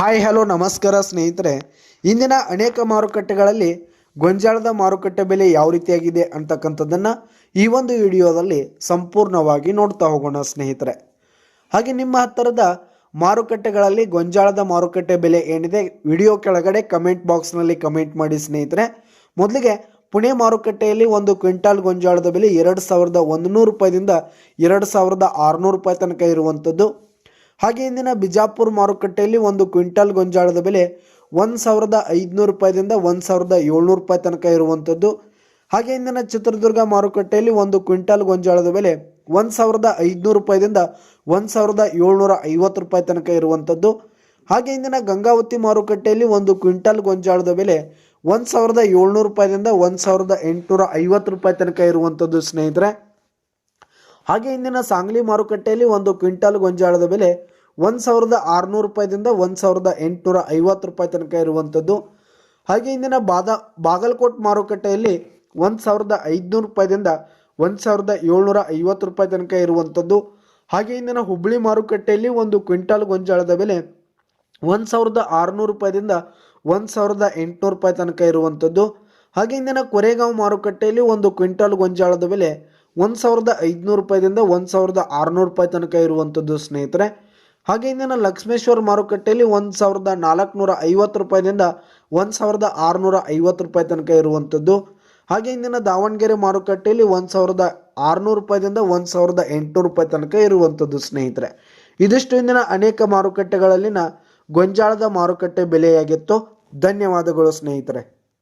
Hi, hello, ನಮಸ್ಕಾರ ಸ್ನೇಹಿತರೆ. ಇಂದಿನ ಅನೇಕ ಮಾರುಕಟ್ಟೆಗಳಲ್ಲಿ ಗೊಂಜಾಳದ ಮಾರುಕಟ್ಟೆ ಬೆಲೆ ಯಾವ ರೀತಿಯಾಗಿದೆ ಅಂತಕ್ಕಂಥದ್ದನ್ನು ಈ ಒಂದು ವಿಡಿಯೋದಲ್ಲಿ ಸಂಪೂರ್ಣವಾಗಿ ನೋಡ್ತಾ ಹೋಗೋಣ ಸ್ನೇಹಿತರೆ. ಹಾಗೆ ನಿಮ್ಮ ಹತ್ತಿರದ ಮಾರುಕಟ್ಟೆಗಳಲ್ಲಿ ಗೊಂಜಾಳದ ಮಾರುಕಟ್ಟೆ ಬೆಲೆ ಏನಿದೆ ವಿಡಿಯೋ ಕೆಳಗಡೆ ಕಮೆಂಟ್ ಬಾಕ್ಸ್ನಲ್ಲಿ ಕಮೆಂಟ್ ಮಾಡಿ ಸ್ನೇಹಿತರೆ. ಮೊದಲಿಗೆ ಪುಣೆ ಮಾರುಕಟ್ಟೆಯಲ್ಲಿ ಒಂದು ಕ್ವಿಂಟಾಲ್ ಗೊಂಜಾಳದ ಬೆಲೆ ಎರಡು ಸಾವಿರದ ಒಂದು ರೂಪಾಯಿದಿಂದ ಎರಡು ಸಾವಿರದ ಆರುನೂರು ರೂಪಾಯಿ ತನಕ ಇರುವಂಥದ್ದು. ಹಾಗೆ ಇಂದಿನ ಬಿಜಾಪುರ ಮಾರುಕಟ್ಟೆಯಲ್ಲಿ ಒಂದು ಕ್ವಿಂಟಲ್ ಗೊಂಜಾಳದ ಬೆಲೆ ಒಂದು ಸಾವಿರದ ಐದುನೂರು ರೂಪಾಯಿದಿಂದ ಒಂದು ಸಾವಿರದ ಏಳ್ನೂರು ರೂಪಾಯಿ ತನಕ ಇರುವಂಥದ್ದು ಹಾಗೆ ಇಂದಿನ ಚಿತ್ರದುರ್ಗ ಮಾರುಕಟ್ಟೆಯಲ್ಲಿ ಒಂದು ಕ್ವಿಂಟಲ್ ಗೊಂಜಾಳದ ಬೆಲೆ ಒಂದು ಸಾವಿರದ ಐದುನೂರು ರೂಪಾಯಿದಿಂದ ಒಂದು ಸಾವಿರದ ಏಳ್ನೂರ ಐವತ್ತು ರೂಪಾಯಿ ತನಕ ಇರುವಂಥದ್ದು ಹಾಗೆ ಇಂದಿನ ಗಂಗಾವತಿ ಮಾರುಕಟ್ಟೆಯಲ್ಲಿ ಒಂದು ಕ್ವಿಂಟಲ್ ಗೊಂಜಾಳದ ಬೆಲೆ ಒಂದು ಸಾವಿರದ ಏಳ್ನೂರು ರೂಪಾಯಿದಿಂದ ಒಂದು ಸಾವಿರದ ಎಂಟುನೂರ ಐವತ್ತು ರೂಪಾಯಿ ತನಕ ಇರುವಂಥದ್ದು ಸ್ನೇಹಿತರೆ. ಹಾಗೆ ಇಂದಿನ ಸಾಂಗ್ಲಿ ಮಾರುಕಟ್ಟೆಯಲ್ಲಿ ಒಂದು ಕ್ವಿಂಟಲ್ ಗೊಂಜಾಳದ ಬೆಲೆ ಒಂದು ಸಾವಿರದ ಆರುನೂರು ರೂಪಾಯಿದಿಂದ ಒಂದು ಸಾವಿರದ ಎಂಟುನೂರ ಐವತ್ತು ರೂಪಾಯಿ ತನಕ ಇರುವಂಥದ್ದು. ಹಾಗೆ ಇಂದಿನ ಬಾದ, ಬಾಗಲಕೋಟ್ ಮಾರುಕಟ್ಟೆಯಲ್ಲಿ ಒಂದು ಸಾವಿರದ ಐದುನೂರು ರೂಪಾಯಿದಿಂದ ಒಂದು ಸಾವಿರದ ಏಳ್ನೂರ ಐವತ್ತು ರೂಪಾಯಿ ತನಕ ಇರುವಂಥದ್ದು. ಹಾಗೆ ಇಂದಿನ ಹುಬ್ಬಳ್ಳಿ ಮಾರುಕಟ್ಟೆಯಲ್ಲಿ ಒಂದು ಕ್ವಿಂಟಾಲ್ ಗೊಂಜಾಳದ ಬೆಲೆ ಒಂದು ಸಾವಿರದ ಆರುನೂರು ರೂಪಾಯಿದಿಂದ ಒಂದು ಸಾವಿರದ ಎಂಟುನೂರು ರೂಪಾಯಿ ತನಕ ಇರುವಂಥದ್ದು. ಹಾಗೆ ಇಂದಿನ ಕೊರೆಗಾಂವ್ ಮಾರುಕಟ್ಟೆಯಲ್ಲಿ ಒಂದು ಕ್ವಿಂಟಾಲ್ ಗೊಂಜಾಳದ ಬೆಲೆ ಒಂದು ಸಾವಿರದ ಐದುನೂರು ರೂಪಾಯಿದಿಂದ ಒಂದು ಸಾವಿರದ ಆರುನೂರು ರೂಪಾಯಿ ತನಕ ಇರುವಂಥದ್ದು ಸ್ನೇಹಿತರೆ. ಹಾಗೆ ಇಂದಿನ ಲಕ್ಷ್ಮೇಶ್ವರ ಮಾರುಕಟ್ಟೆಯಲ್ಲಿ ಒಂದು ಸಾವಿರದ ನಾಲ್ಕುನೂರ ಐವತ್ತು ರೂಪಾಯಿದಿಂದ ಒಂದು ಸಾವಿರದ ಆರುನೂರ ಐವತ್ತು ರೂಪಾಯಿ ತನಕ ಇರುವಂಥದ್ದು. ಹಾಗೆ ಇಂದಿನ ದಾವಣಗೆರೆ ಮಾರುಕಟ್ಟೆಯಲ್ಲಿ ಒಂದು ಸಾವಿರದ ಆರುನೂರು ರೂಪಾಯಿದಿಂದ ಒಂದು ಸಾವಿರದ ಎಂಟುನೂರು ರೂಪಾಯಿ ತನಕ ಇರುವಂಥದ್ದು, ಸ್ನೇಹಿತರೆ. ಇದಿಷ್ಟು ಇಂದಿನ ಅನೇಕ ಮಾರುಕಟ್ಟೆಗಳಲ್ಲಿನ ಗೊಂಜಾಳದ ಮಾರುಕಟ್ಟೆ ಬೆಲೆಯಾಗಿತ್ತು. ಧನ್ಯವಾದಗಳು, ಸ್ನೇಹಿತರೆ.